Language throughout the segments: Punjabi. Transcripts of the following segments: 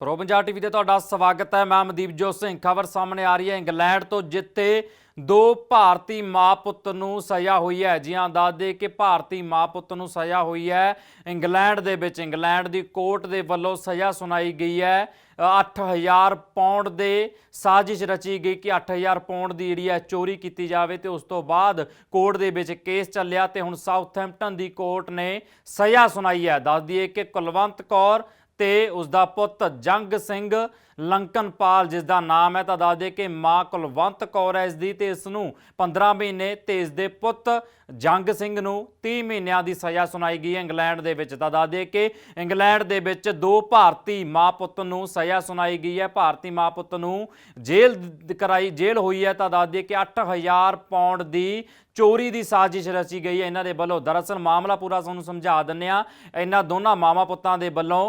ਪ੍ਰੋ ਪੰਜਾਬ ਟੀਵੀ ਤੇ ਤੁਹਾਡਾ ਸਵਾਗਤ ਹੈ। ਮੈਂ ਮਨਦੀਪ ਜੋਤ ਸਿੰਘ। ਖਬਰ ਸਾਹਮਣੇ ਆ ਰਹੀ ਹੈ। ਇੰਗਲੈਂਡ ਤੋਂ ਜਿੱਤੇ ਦੋ ਭਾਰਤੀ ਮਾਂ ਪੁੱਤ ਨੂੰ ਸਜ਼ਾ ਹੋਈ ਹੈ। ਜੀ ਹਾਂ ਦੱਸ ਦੇ ਕਿ ਭਾਰਤੀ ਮਾਂ ਪੁੱਤ ਨੂੰ ਸਜ਼ਾ ਹੋਈ ਹੈ। ਇੰਗਲੈਂਡ ਦੇ ਵਿੱਚ ਇੰਗਲੈਂਡ ਦੀ ਕੋਰਟ ਦੇ ਵੱਲੋਂ ਸਜ਼ਾ ਸੁਣਾਈ ਗਈ ਹੈ। ਅ, 8000 ਪੌਂਡ ਦੇ ਸਾਜ਼ਿਸ਼ ਰਚੀ ਗਈ ਕਿ 8000 ਪੌਂਡ ਦੀ ਜਿਹੜੀ ਹੈ ਚੋਰੀ ਕੀਤੀ ਜਾਵੇ ਤੇ ਉਸ ਤੋਂ ਬਾਅਦ ਕੋਰਟ ਦੇ ਵਿੱਚ ਕੇਸ ਚੱਲਿਆ ਤੇ ਹੁਣ ਸਾਊਥਹੈਂਪਟਨ ਦੀ ਕੋਰਟ ਨੇ ਸਜ਼ਾ ਸੁਣਾਈ ਹੈ। ਦੱਸ ਦਈਏ ਕਿ ਕੁਲਵੰਤ ਕੌਰ ਤੇ ਉਸ ਦਾ ਪੁੱਤ ਜੰਗ ਸਿੰਘ ਲੰਕਨਪਾਲ ਜਿਸ ਦਾ ਨਾਮ ਹੈ, ਤਾਂ ਦੱਸ ਦੇ ਕਿ ਮਾਂ ਕੁਲਵੰਤ ਕੌਰ ਹੈ ਇਸ ਦੀ ਤੇ ਇਸ ਨੂੰ 15 ਮਹੀਨੇ ਤੇ ਇਸ ਦੇ ਪੁੱਤ ਜੰਗ ਸਿੰਘ ਨੂੰ 30 ਮਹੀਨਿਆਂ ਦੀ ਸਜ਼ਾ ਸੁਣਾਈ ਗਈ ਹੈ ਇੰਗਲੈਂਡ ਦੇ ਵਿੱਚ। ਤਾਂ ਦੱਸ ਦੇ ਕਿ ਇੰਗਲੈਂਡ ਦੇ ਵਿੱਚ ਦੋ ਭਾਰਤੀ ਮਾਂ ਪੁੱਤ ਨੂੰ ਸਜ਼ਾ ਸੁਣਾਈ ਗਈ ਹੈ। ਭਾਰਤੀ ਮਾਂ ਪੁੱਤ ਨੂੰ ਜੇਲ੍ਹ ਕਰਾਈ, ਜੇਲ੍ਹ ਹੋਈ ਹੈ। ਤਾਂ ਦੱਸ ਦੇ ਕਿ 8000 ਪੌਂਡ ਦੀ ਚੋਰੀ ਦੀ ਸਾਜ਼ਿਸ਼ ਰਚੀ ਗਈ ਹੈ। ਇਹਨਾਂ ਦੇ ਵੱਲੋਂ ਦਰਅਸਲ ਮਾਮਲਾ ਪੂਰਾ ਤੁਹਾਨੂੰ ਸਮਝਾ ਦਿੰਨੇ ਆ ਇਹਨਾਂ ਦੋਨਾਂ ਮਾਮਾ ਪੁੱਤਾਂ ਦੇ ਵੱਲੋਂ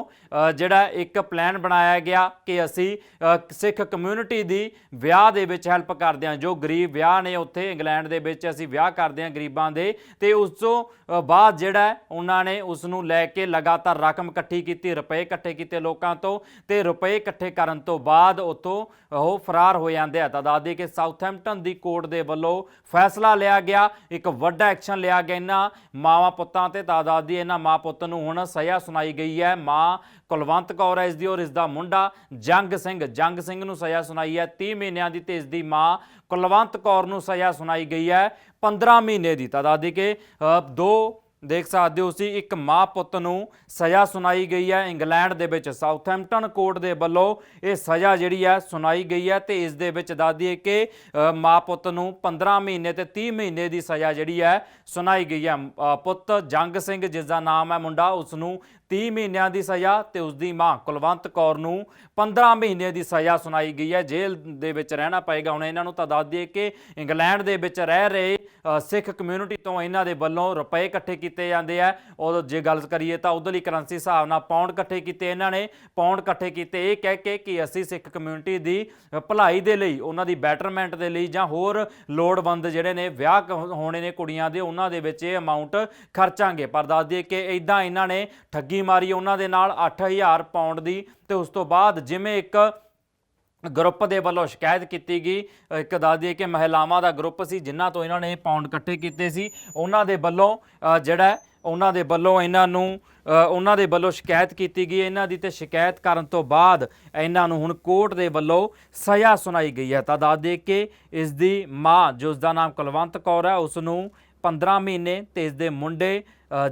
ਜਿਹੜਾ ਇੱਕ ਪਲਾਨ ਬਣਾਇਆ ਗਿਆ ਕਿ ਅਸੀਂ ਅ, ਸਿੱਖ ਕਮਿਊਨਿਟੀ ਦੀ ਵਿਆਹ ਦੇ ਵਿੱਚ ਹੈਲਪ ਕਰਦੇ ਹਾਂ। ਜੋ ਗਰੀਬ ਵਿਆਹ ਨੇ ਉੱਥੇ ਇੰਗਲੈਂਡ ਦੇ ਵਿੱਚ ਅਸੀਂ ਵਿਆਹ ਕਰਦੇ ਹਾਂ ਗਰੀਬਾਂ ਦੇ। ਤੇ ਉਸ ਤੋਂ ਬਾਅਦ ਜਿਹੜਾ ਉਹਨਾਂ ਨੇ ਉਸ ਨੂੰ ਲੈ ਕੇ ਲਗਾਤਾਰ ਰਕਮ ਇਕੱਠੀ ਕੀਤੀ ਰੁਪਏ ਇਕੱਠੇ ਕੀਤੇ ਲੋਕਾਂ ਤੋਂ। ਤੇ ਰੁਪਏ ਇਕੱਠੇ ਕਰਨ ਤੋਂ ਬਾਅਦ ਉੱਥੋਂ ਉਹ ਫਰਾਰ ਹੋ ਜਾਂਦੇ ਆ। ਤਾਂ ਦੱਸਦੇ ਕਿ ਸਾਊਥਹੈਂਪਟਨ ਦੀ ਕੋਰਟ ਦੇ ਵੱਲੋਂ ਫੈਸਲਾ ਲਿਆ ਗਿਆ। ਇੱਕ ਵੱਡਾ ਐਕਸ਼ਨ ਲਿਆ ਗਿਆ ਇਹਨਾਂ ਮਾਵਾਂ ਪੁੱਤਾਂ ਤੇ। ਤਾਦਾਦ ਇਹਨਾਂ ਮਾਂ ਪੁੱਤ ਨੂੰ ਹੁਣ ਸਜ਼ਾ ਸੁਣਾਈ ਗਈ ਹੈ। ਮਾਂ ਕੁਲਵੰਤ ਕੌਰ ਹੈ ਇਸ ਦੀ ਔਰ ਇਸ ਦਾ ਮੁੰਡਾ ਜੰਗ ਸਿੰਘ। ਜੰਗ ਸਿੰਘ ਨੂੰ ਸਜ਼ਾ ਸੁਣਾਈ ਹੈ। 30 ਮਹੀਨਿਆਂ ਦੀ ਤੇ ਇਸ ਦੀ ਮਾਂ ਕੁਲਵੰਤ ਕੌਰ ਨੂੰ ਸਜ਼ਾ ਸੁਣਾਈ ਗਈ ਹੈ। 15 ਮਹੀਨੇ ਦੀ ਤਾਦਾਦ ਦੀ ਕਿ ਅ, ਦੋ ਦੇਖ ਸਕਦੇ ਹੋ ਸੀ ਇੱਕ ਮਾਂ ਪੁੱਤ ਨੂੰ ਸਜ਼ਾ ਸੁਣਾਈ ਗਈ ਹੈ ਇੰਗਲੈਂਡ ਦੇ ਵਿੱਚ। ਸਾਊਥਹੈਂਪਟਨ ਕੋਰਟ ਦੇ ਵੱਲੋਂ ਇਹ ਸਜ਼ਾ ਜਿਹੜੀ ਹੈ ਸੁਣਾਈ ਗਈ ਹੈ ਤੇ ਇਸ ਦੇ ਵਿੱਚ ਦੱਸ ਦਈਏ ਕਿ ਮਾਂ ਪੁੱਤ ਨੂੰ 15 ਮਹੀਨੇ ਤੇ 30 ਮਹੀਨੇ ਦੀ ਸਜ਼ਾ ਜਿਹੜੀ ਹੈ ਸੁਣਾਈ ਗਈ ਹੈ। ਪੁੱਤ ਜੰਗ ਸਿੰਘ, ਜਿਸ ਦਾ ਨਾਮ ਹੈ ਮੁੰਡਾ, ਉਸ ਨੂੰ 30 ਮਹੀਨਿਆਂ ਦੀ ਸਜ਼ਾ ਤੇ ਉਸ ਦੀ ਮਾਂ ਕੁਲਵੰਤ ਕੌਰ ਨੂੰ 15 ਮਹੀਨੇ ਦੀ ਸਜ਼ਾ ਸੁਣਾਈ ਗਈ ਹੈ। ਜੇਲ੍ਹ ਦੇ ਵਿੱਚ ਰਹਿਣਾ ਪਏਗਾ। ਹੁਣ ਇਹਨਾਂ ਨੂੰ ਤਾਂ ਦੱਸ ਦਈਏ ਕਿ ਇੰਗਲੈਂਡ ਦੇ ਵਿੱਚ ਰਹਿ ਰਹੇ ਸਿੱਖ ਕਮਿਊਨਿਟੀ ਤੋਂ ਇਹਨਾਂ ਦੇ ਵੱਲੋਂ ਰੁਪਏ ਇਕੱਠੇ ਕੀਤੇ ਜਾਂਦੇ ਆ। ਉਹ ਜੇ ਗੱਲ ਕਰੀਏ ਤਾਂ ਉਧਰਲੀ ਕਰੰਸੀ ਹਿਸਾਬ ਨਾਲ ਪੌਂਡ ਇਕੱਠੇ ਕੀਤੇ ਇਹਨਾਂ ਨੇ। ਪੌਂਡ ਇਕੱਠੇ ਕੀਤੇ ਇਹ ਕਹਿ ਕੇ ਕਿ ਅਸੀਂ ਸਿੱਖ ਕਮਿਊਨਿਟੀ ਦੀ ਭਲਾਈ ਦੇ ਲਈ, ਉਹਨਾਂ ਦੀ ਬੈਟਰਮੈਂਟ ਦੇ ਲਈ ਜਾਂ ਹੋਰ ਲੋੜਵੰਦ ਜਿਹੜੇ ਨੇ ਵਿਆਹ ਹੋਣੇ ਨੇ ਕੁੜੀਆਂ ਦੇ, ਉਹਨਾਂ ਦੇ ਵਿੱਚ ਇਹ ਅਮਾਉਂਟ ਖਰਚਾਂਗੇ। ਪਰ ਦੱਸ ਦਈਏ ਕਿ ਇਦਾਂ ਇਹਨਾਂ ਨੇ ਠੱਗੀ ਮਾਰੀ ਉਹਨਾਂ ਦੇ ਨਾਲ 8000 ਪੌਂਡ ਦੀ ਤੇ ਉਸ ਤੋਂ ਬਾਅਦ ਜਿਵੇਂ ਇੱਕ ਗਰੁੱਪ ਦੇ ਵੱਲੋਂ ਸ਼ਿਕਾਇਤ ਕੀਤੀ ਗਈ। ਇੱਕ ਦੱਸ ਦਈਏ ਕਿ ਮਹਿਲਾਵਾਂ ਦਾ ਗਰੁੱਪ ਸੀ, ਜਿਨ੍ਹਾਂ ਤੋਂ ਇਹਨਾਂ ਨੇ ਪਾਉਂਡ ਇਕੱਠੇ ਕੀਤੇ ਸੀ। ਉਹਨਾਂ ਦੇ ਵੱਲੋਂ ਜਿਹੜਾ ਉਹਨਾਂ ਦੇ ਵੱਲੋਂ ਇਹਨਾਂ ਨੂੰ ਉਹਨਾਂ ਦੇ ਵੱਲੋਂ ਸ਼ਿਕਾਇਤ ਕੀਤੀ ਗਈ। ਇਹਨਾਂ ਦੀ ਤੇ ਸ਼ਿਕਾਇਤ ਕਰਨ ਤੋਂ ਬਾਅਦ ਇਹਨਾਂ ਨੂੰ ਹੁਣ ਕੋਰਟ ਦੇ ਵੱਲੋਂ ਸਜ਼ਾ ਸੁਣਾਈ ਗਈ ਹੈ। ਤਾਂ ਦੱਸ ਦੇ ਕਿ ਇਸ ਦੀ ਮਾਂ ਜੋ ਉਸ ਦਾ ਨਾਮ ਕੁਲਵੰਤ ਕੌਰ ਹੈ ਉਸ ਨੂੰ 15 ਮਹੀਨੇ ਤੇ ਇਸ ਦੇ ਮੁੰਡੇ